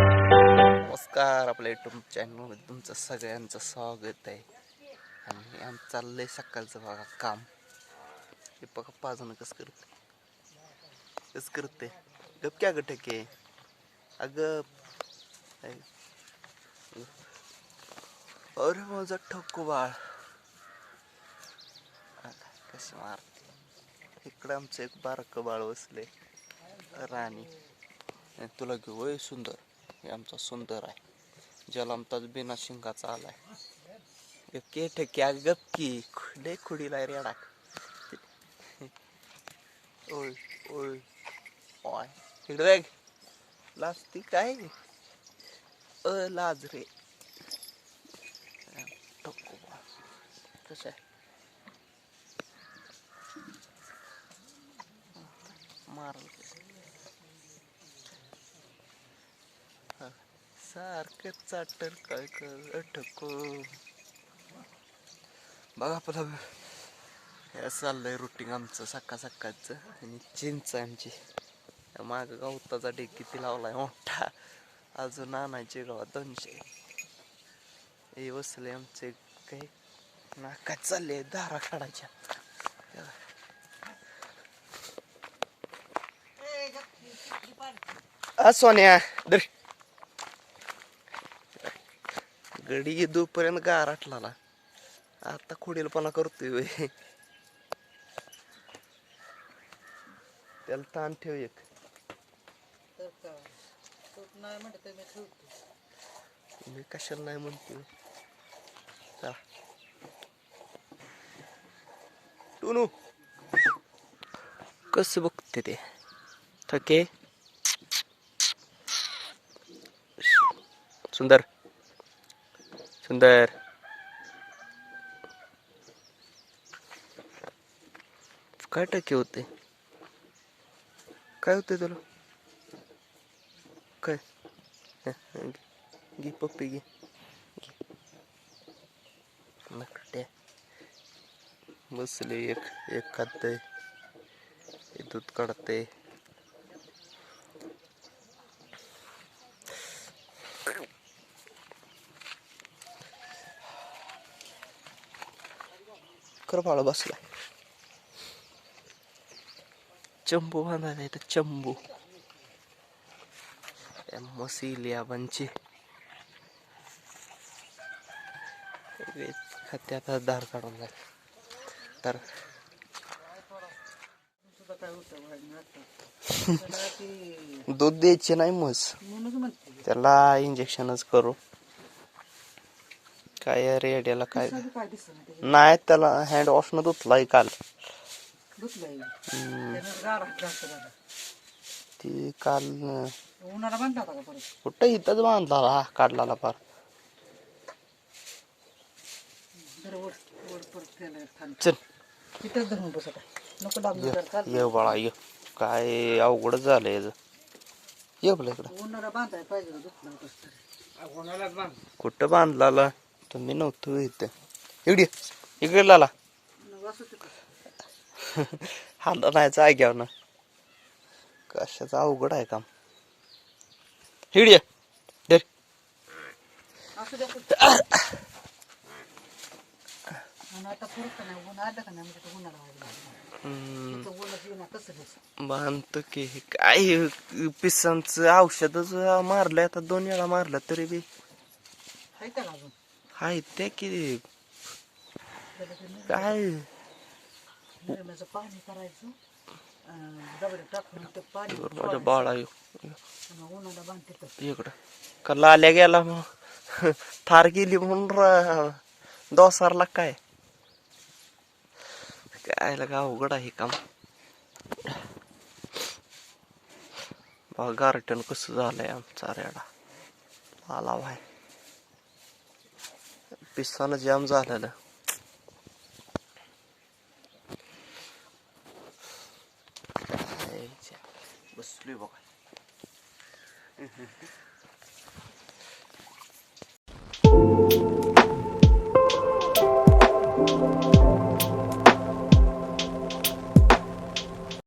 नमस्कार आपल्या युट्यूब चॅनलमध्ये तुमचं सगळ्यांचं स्वागत आहे. आणि आम चाललंय सकाळचं बघा काम. हे बघा पाजणं कसं करते कसं करते गप क्या ग ठेके? अगं अरे माझा ठक्कू बाळ. कशी मारते? इकडं आमचं एक बारकं बाळ बसले राणी. आणि तुला घेऊ सुंदर. हे आमचा सुंदर आहे. जलमताच बिना शिंगाचा आलाय. के ठक्या गपकी. लय खुडीला रेडा ओय ओय ओय. इकडे लाज ती काय? अ लाज रे. कसं आहे? मारल. सारखं चाटर काय कर बघा आपला हे चाललंय रुटीन आमचं सकाळ सकाळचं. आणि चिंच आहे आमची. माग गवताचा डेक किती लावलाय मोठा. अजून आणायचे गावात दोनशे. हे बसले आमचे काही. नाकात चालले दारा काढायच्या. सोन्या दर गडी दुपर्यंत गाराटला आता खुडीलपणा करतोय. त्याला ताण ठेव एक. म्हणत मी कशाला नाही म्हणतोय? चला. टुनू. कस बघते ते? थके? सुंदर. सुंदर काय टक्के होते? काय होते तुला? काय? गी घे. पप्पी घे. घे. नकट्या बसले एक एक खाते दूध काढते कर बसलाय चंबू बांधायला इथं चंबू. मसिलिया बनची खात्यात धार काढून जाय तर आता दूध द्यायचे नाही मस त्याला इंजेक्शनच करू. काय रेड्याला काय? दिसायला काय दिसत नाही त्याला हँड वॉशनं धुतलाय काल. धुतलंय? हम्म, त्यानं गार जास्त झाला ती काल अं, उन्हाळा बांधला होता का परत? कुठं इथंच बांधला हा काढला फार जर वर वर परत केलं खाली चल. तिथंच धरून बसत आहे. नको दाबलं तर चालतं ये बाळा ये. काय अवघड झालंय याचं. ये आपल्या इकडं. बांधायला पाहिजे होतं, धुतलं कुठं बांधला तुम्ही नव्हतो इथं. इकडे इकडे लाला. असं तिथं हाल नाही जाग्यावर ना. कशाचं अवघड आहे काम. हिडिया ये. धर. की काय पिसांचं औषधच मारलंय आता दोन वेळा मारलं तरी बी. हाय ते की त्याला ते निर्म्या- काय निर्म्याचं पाणी करायचं अं, दगड टाकून ते पाणी माझ्या. बाळा आणि उन्हाळा बांधते तर इकडं का लाल्या गेला मग थार गेली म्हणून र- दोसारला काय काय लगा अवघड आहे काम बघा गार्टन कसं झालंय आमचा रेडा आला भाय पिसानं जाम झालेलं. काय च्या- बसलोय बघा.